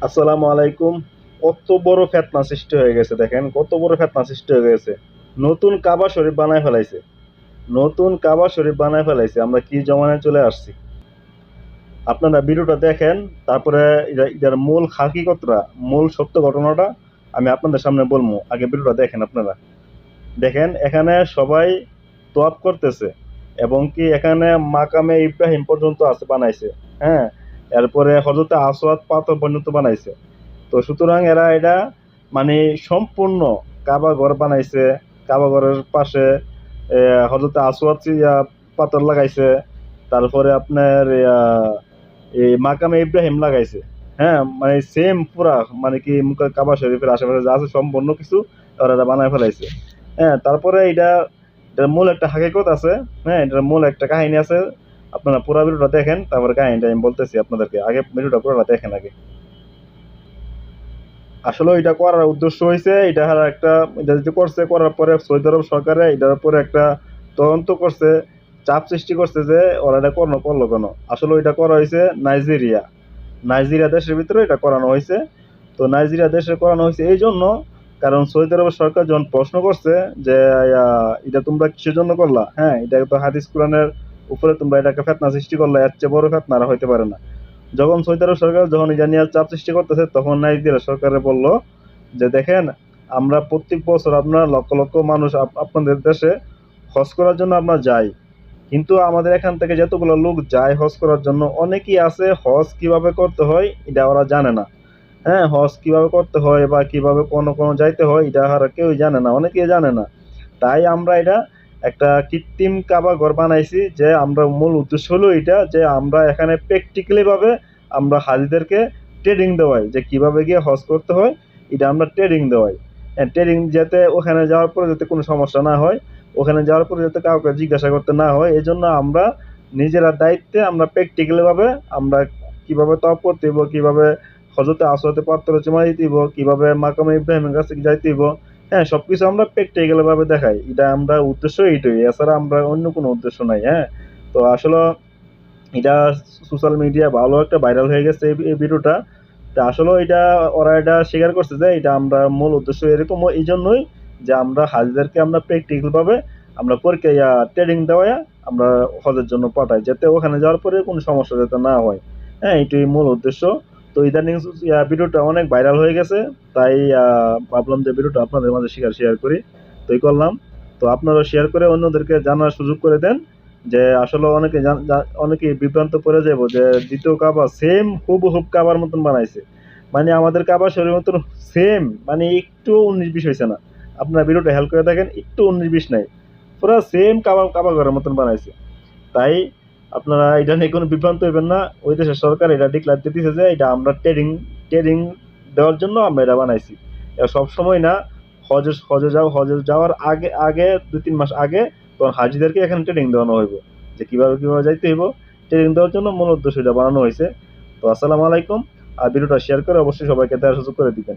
আসসালামু আলাইকুম। কত বড় ফেতনা সৃষ্টি হয়ে গেছে দেখেন, কত বড় ফেতনা সৃষ্টি হয়ে গেছে। নতুন কাবা শরীফ বানায় ফেলাইছে। নতুন কাবা শরীফ বানায় ফেলাইছে। আমরা কি জমানায় চলে আসছি? আপনারা ভিডিওটা দেখেন, তারপরে এটা- এটার মূল হাকিকতটা মূল সত্য ঘটনাটা আমি আপনাদের সামনে বলব। আগে ভিডিওটা দেখেন আপনারা। দেখেন, এখানে সবাই তোয়াপ করতেছে এবং কি এখানে মাকামে ইব্রাহিম পর্যন্ত আছে, বানাইছে। হ্যাঁ এরপরে হজরতে আসওয়াদ পাথর পর্যন্ত বানাইছে। তো সুতরাং এরা এটা মানে সম্পূর্ণ কাবা ঘর বানাইছে। কাবা ঘরের পাশে হজরতে আসওয়াদ ইয়া পাথর লাগাইছে। তারপরে আপনার এই মাকামে ইব্রাহিম লাগাইছে। হ্যাঁ মানে সেম পুরা মানে কি কাবা শরীফের আশেপাশে যা আছে সম্পূর্ণ কিছু ওরা এটা বানায় ফেলাইছে। হ্যাঁ তারপরে এটা, এটার মূল একটা হাকিকত আছে। হ্যাঁ এটার মূল একটা কাহিনী আছে। আপনারা পুরো ভিডিওটা দেখেন তারপরে কাহিনীটা আমি বলতেছি আপনাদেরকে। আগে ভিডিওটা পুরোটা দেখেন আগে। আসলে এটা করার উদ্দেশ্য হয়েছে এটা হারা একটা, এটা যেটা করছে, করার পরে সৌদি আরব সরকারে, এটার উপরে একটা তদন্ত করছে, চাপ সৃষ্টি করছে যে ওরা এটা করল করল কেন? আসলে এটা করা হয়েছে নাইজেরিয়া। নাইজেরিয়া দেশের ভিতরে এটা করানো হয়েছে তো নাইজেরিয়া দেশে করানো হয়েছে এই জন্য, কারণ সৌদি আরব সরকার যখন প্রশ্ন করছে যে এটা তোমরা কিসের জন্য করলা? হ্যাঁ এটা তো হাদিস কোরআনের উপরে তোমরা এটাকে ফেতনা সৃষ্টি করলে এর চেয়ে বড় ফেতনা আর হইতে পারে না। যখন আরব সরকার যখন নিয়ে চাপ সৃষ্টি করতেছে, তখন নাইজেরিয়া সরকারে বলল যে, দেখেন, আমরা প্রত্যেক বছর আপনার লক্ষ লক্ষ মানুষ আপ- আপনাদের দেশে হজ করার জন্য আমরা যাই। কিন্তু আমাদের এখান থেকে যতগুলো লোক যায় হজ করার জন্য, অনেকেই আছে হজ কীভাবে করতে হয় এটা ওরা জানে না। হ্যাঁ হজ কীভাবে করতে হয় বা কীভাবে কোনো কোনো যাইতে হয় এটা আর কেউই জানে না, অনেকেই জানে না। তাই আমরা এটা একটা কৃত্রিম কাবা ঘর বানাইছি যে আমরা মূল উদ্দেশ্য হলো এটা যে আমরা এখানে প্র্যাকটিক্যালি ভাবে আমরা হাজিদেরকে ট্রেনিং দেওয়াই, যে কীভাবে গিয়ে হজ করতে হয়, এটা আমরা ট্রেডিং দেওয়াই। ট্রেডিং যাতে ওখানে যাওয়ার পরে যাতে কোনো সমস্যা না হয়, ওখানে যাওয়ার পরে যাতে কাউকে জিজ্ঞাসা করতে না হয় এই জন্য আমরা নিজেরা দায়িত্বে আমরা প্র্যাকটিক্যালি ভাবে আমরা কীভাবে তপ করতে কীভাবে হজরতে আসরতে পাত্র জমা দিতে কীভাবে মাকামে ইব্রাহিমের কাছে যাইতে হ্যাঁ সবকিছু আমরা প্র্যাকটিক্যাল ভাবে দেখাই। এটা আমরা উদ্দেশ্য এইটাই। এছাড়া আমরা অন্য কোনো উদ্দেশ্য নাই হ্যাঁ? তো আসলে এটা সোশ্যাল মিডিয়া ভালো একটা ভাইরাল হয়ে গেছে এই ভিডিওটা। তা আসলে এটা, ওরা এটা স্বীকার করছে যে এটা আমরা মূল উদ্দেশ্য এরকম। এই জন্যই যে আমরা হাজিদেরকে আমরা প্র্যাকটিক্যাল ভাবে আমরা পরীক্ষা ট্রেনিং দেওয়া আমরা হজের জন্য পাঠাই, যাতে ওখানে যাওয়ার পরে কোনো সমস্যা যাতে না হয়। হ্যাঁ এটাই মূল উদ্দেশ্য। তো ইদানিং ভিডিওটা অনেক ভাইরাল হয়ে গেছে, তাই ভাবলাম যে ভিডিওটা আপনাদের মাঝে শেয়ার শেয়ার করি। তো এই করলাম। তো আপনারা শেয়ার করে অন্যদেরকে জানার সুযোগ করে দেন যে আসলে অনেকে অনেকে বিভ্রান্ত পড়ে যাব যে দ্বিতীয় কাবা সেম হুবহুব কাবার মতন বানাইছে। মানে আমাদের কাবা শরীর মতন সেম মানে একটু উনিশ বিশ হয়েছে না। আপনারা ভিডিওটা হেল্প করে দেখেন, একটু উনিশ বিশ নাই। পুরো সেম কাবা কাবা ঘরের মতন বানাইছে। তাই আপনারা এটা নিয়ে কোনো বিভ্রান্ত হইবেন না। ওই দেশের সরকার এটা ডিক্লার দিতেছে যে এটা আমরা ট্রেনিং ট্রেনিং দেওয়ার জন্য আমরা এটা বানাইছি। সব সময় না, হজে হজে যাও, হজে যাওয়ার আগে আগে দু তিন মাস আগে তখন হাজিদেরকে এখানে ট্রেনিং দেওয়ানো হইব। যে কীভাবে কীভাবে যাইতে হইব ট্রেনিং দেওয়ার জন্য মূল উদ্দেশ্য এটা বানানো হয়েছে তো আসসালামু আলাইকুম। আর ভিডিওটা শেয়ার করে অবশ্যই সবাইকে দেওয়ার সুযোগ করে দিবেন।